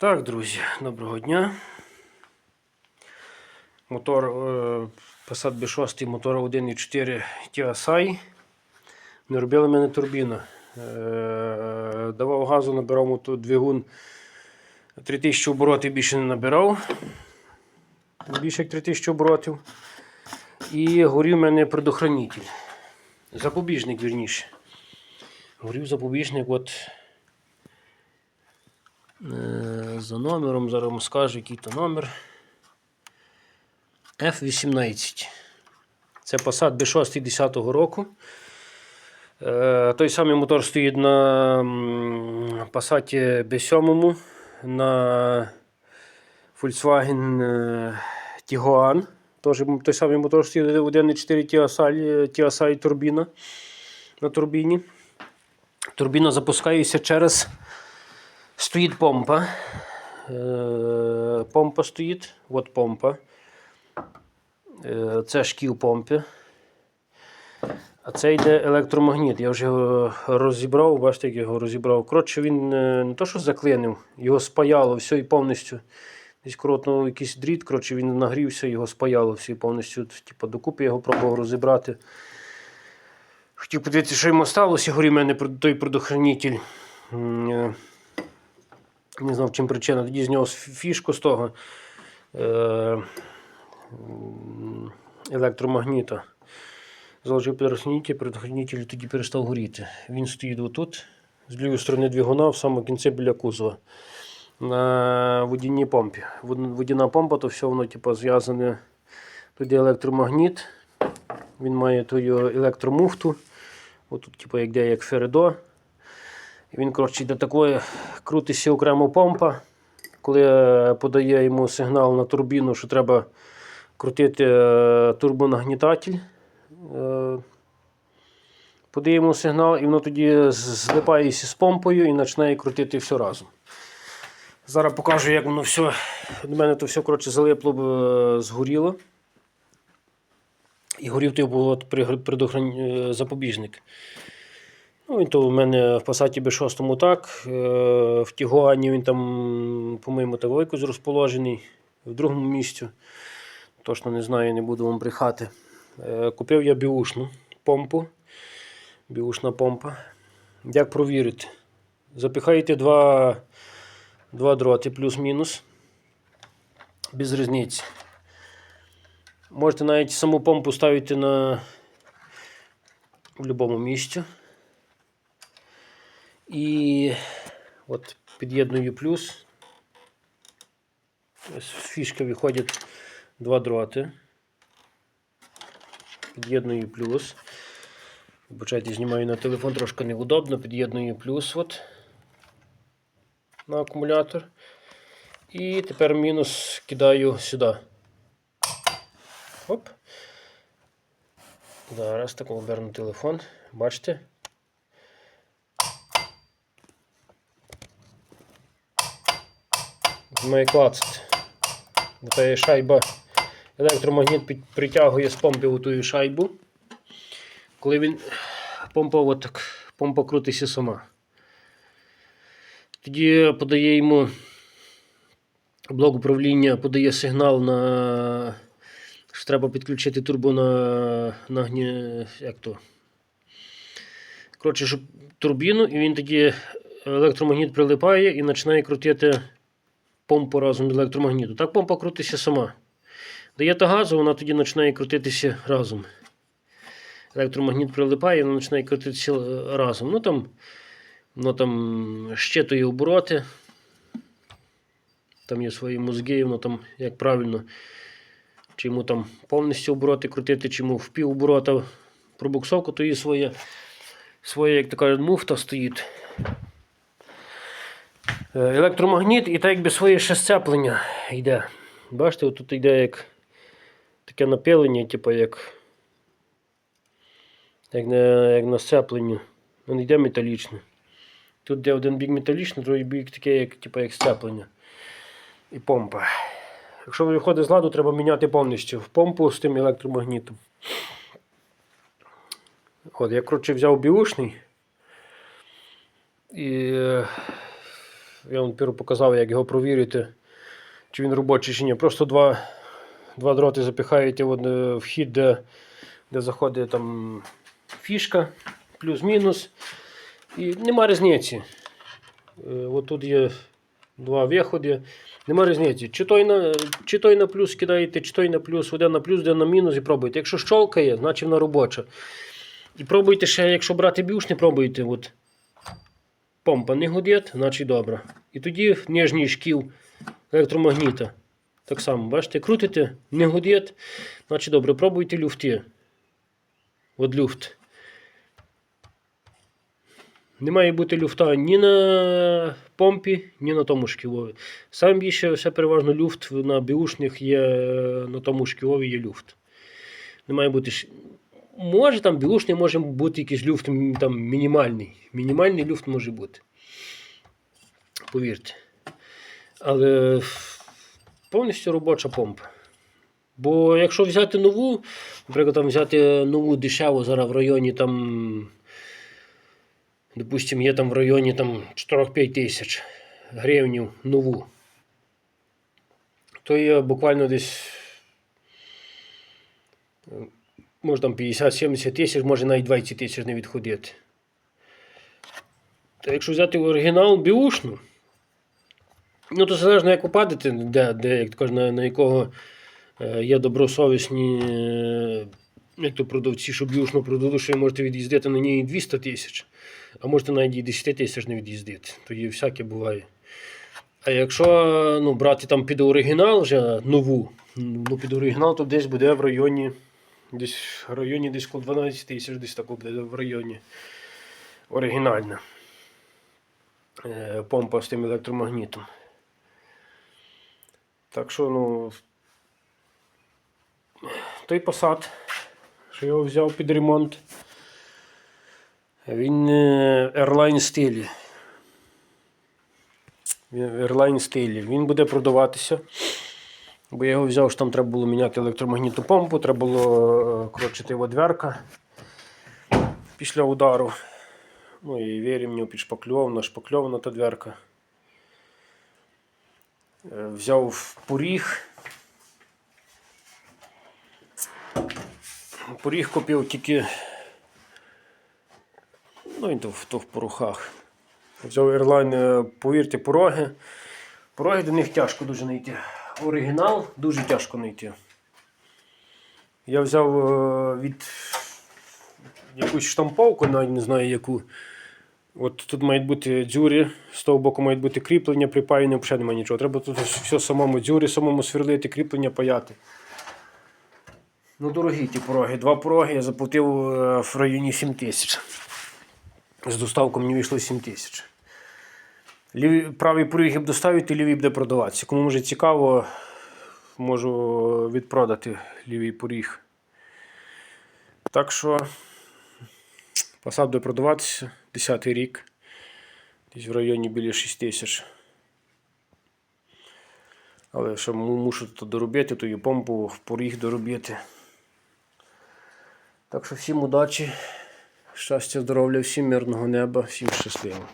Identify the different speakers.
Speaker 1: Так, друзі, доброго дня. Мотор е, Passat B6, мотор 1.4 TSI. Не робила мене турбіна. Е, давав газу, набирав двигун 3000 оборотів більше не набирав. Більше як 3000 оборотів. І горів в мене предохранитель. Запобіжник, вірніше. Горів запобіжник, от За номером, зараз вам скажу, який то номер. F18. Це Passat B6 10 року. Е, Той самий мотор стоїть на Passat B7, на Volkswagen е, Tiguan. Теж той самий мотор стоїть 1.4 TSI, TSI турбіна на турбіні. Турбіна запускається через Стоїть помпа. Е, Помпа стоїть. От помпа. Е, Це шкіл помпи. А це йде електромагніт. Я вже його розібрав, бачите, як я його розібрав. Коротше, він е, не то, що заклинив, його спаяло все і повністю. Десь коротно якийсь дріт, коротше, він нагрівся, його спаяло все і повністю. Типу, докупи його пробував розібрати. Хотів подивитися, що йому сталося. Горів в мене той предохранитель. Не знав, чим причина. Тоді зняв фі- фішку з того е, електромагніта. Заложив предохранитель, предохранитель тоді перестав горіти. Він стоїть отут, з лівої сторони двигуна, в самому кінці біля кузова. На водяній помпі. Водяна помпа, то все воно типу, зв'язане. Є електромагніт. Він має ту електромуфту. Отут, типу, як де як Фередо. Він, коротше, до такої крутиться окремо помпа. Коли е, подає йому сигнал на турбіну, що треба крутити е, турбонагнітатель. е, Подає йому сигнал, і воно тоді злипається з помпою і починає крутити все разом. Зараз покажу, як воно все. До мене то все коротше, залипло, згоріло. І горів був предохран- запобіжник. Ну, він то у мене в Passat B6 так. е, В Тігуані він там, по-моєму, та великось розположений. В другому місці. Точно не знаю, не буду вам брехати. Е, Купив я біушну помпу. Біушна помпа. Як провірити? Запихаєте два, два дроти плюс-мінус. Без різниці. Можете навіть саму помпу ставити на в будь-якому місці. І от під'єдную плюс. З фішки виходять два дроти. Під'єдную плюс. Вибачайте, знімаю на телефон трошки неудобно. Під'єдную плюс от на акумулятор. І тепер мінус кидаю сюди. Оп. Зараз так оберну телефон. Бачите? Клацати. Та є шайба. Електромагніт притягує з помпи ту шайбу. Коли він помпа, от так, помпа крутиться сама. Тоді подає йому блок управління, подає сигнал на що треба підключити турбо на, на гні- як то? Коротше, щоб турбіну, і він тоді електромагніт прилипає і починає крутити помпу разом з електромагнітом. Так помпа крутиться сама. Даєте газу, вона тоді починає крутитися разом. Електромагніт прилипає, вона починає крутитися е, разом. Ну там, воно там щитує обороти. Там є свої мозги, воно там як правильно, чи йому там повністю обороти крутити, чи йому в пів оборота пробуксовку, то є своє, своє як то кажуть, муфта стоїть. Е, Електромагніт і так якби своє ще сцеплення йде. Бачите, тут йде як таке напилення, типу як, як, на, як на сцепленню. Він йде металічне. Тут йде один бік металічний, другий бік таке, як, типу, як сцеплення. І помпа. Якщо виходить з ладу, треба міняти повністю в помпу з тим електромагнітом. От, я коротше взяв біушний. І е, Я вам перше показав, як його провірити, чи він робочий чи ні. Просто два, два дроти запихаєте в один вхід, де, де заходить там фішка, плюс-мінус. І нема різниці. Е, От тут є два виходи. Нема різниці. Чи той, на, чи той на плюс кидаєте, чи той на плюс, один на плюс, один на мінус і пробуйте. Якщо щолкає, значить вона робоча. І пробуйте ще, якщо брати бюш, не пробуйте. От. Помпа не гудить, значить добре. І тоді нижній шкіл електромагніта. Так само, бачите, крутите, не гудить, значить добре. Пробуйте люфти. От люфт. Не має бути люфта ні на помпі, ні на тому шкілові. Саме більше все переважно люфт на біушних є на тому шкілові є люфт. Не має бути. Може там біушний може бути якийсь люфт там мінімальний. Мінімальний люфт може бути. Повірте. Але повністю робоча помпа. Бо якщо взяти нову, наприклад, там взяти нову дешеву зараз в районі там Допустим, є там в районі там 4-5 тисяч гривнів нову. То є буквально десь може там 50-70 тисяч, може навіть 20 тисяч не відходити. Та якщо взяти оригінал біушну, ну то залежно як упадете, де, де як кажуть, на, на якого е, є добросовісні е, як то продавці, що біушну продали, що ви можете від'їздити на ній 200 тисяч, а можете навіть і 10 тисяч не від'їздити. Тоді всяке буває. А якщо ну, брати там під оригінал вже нову, ну під оригінал, то десь буде в районі десь в районі десь коло 12 тисяч, десь тако буде в районі оригінальна е, помпа з тим електромагнітом. Так що, ну, той посад, що його взяв під ремонт, він е, Airline стилі. Він в Airline стилі. Він буде продаватися. Бо я його взяв, що там треба було міняти електромагнітну помпу, треба було е, коротше, його дверка після удару. Ну і вірім, підшпакльована, шпакльована та дверка. Е, Взяв поріг. Поріг купив тільки. Ну, він то, в- то в порухах. Взяв Airline, е, повірте, пороги. Пороги до них тяжко дуже знайти. Оригінал дуже тяжко знайти. Я взяв е, від якусь штамповку, навіть не знаю яку. От тут мають бути дзюрі, з того боку мають бути кріплення, припаяне, взагалі немає нічого. Треба тут все самому дзюрі, самому сверлити, кріплення паяти. Ну, дорогі ті пороги. Два пороги я заплатив е, в районі 7 тисяч. З доставкою мені вийшло 7 тисяч. Ліві, правий поріг я б доставити, лівий буде продаватися. Кому може цікаво, можу відпродати лівий поріг. Так що посад буде продаватися 10 рік. Десь в районі біля 6 тисяч. Але що мушу то доробити, то і помпу в поріг доробити. Так що всім удачі, щастя, здоров'я, всім мирного неба, всім щасливо.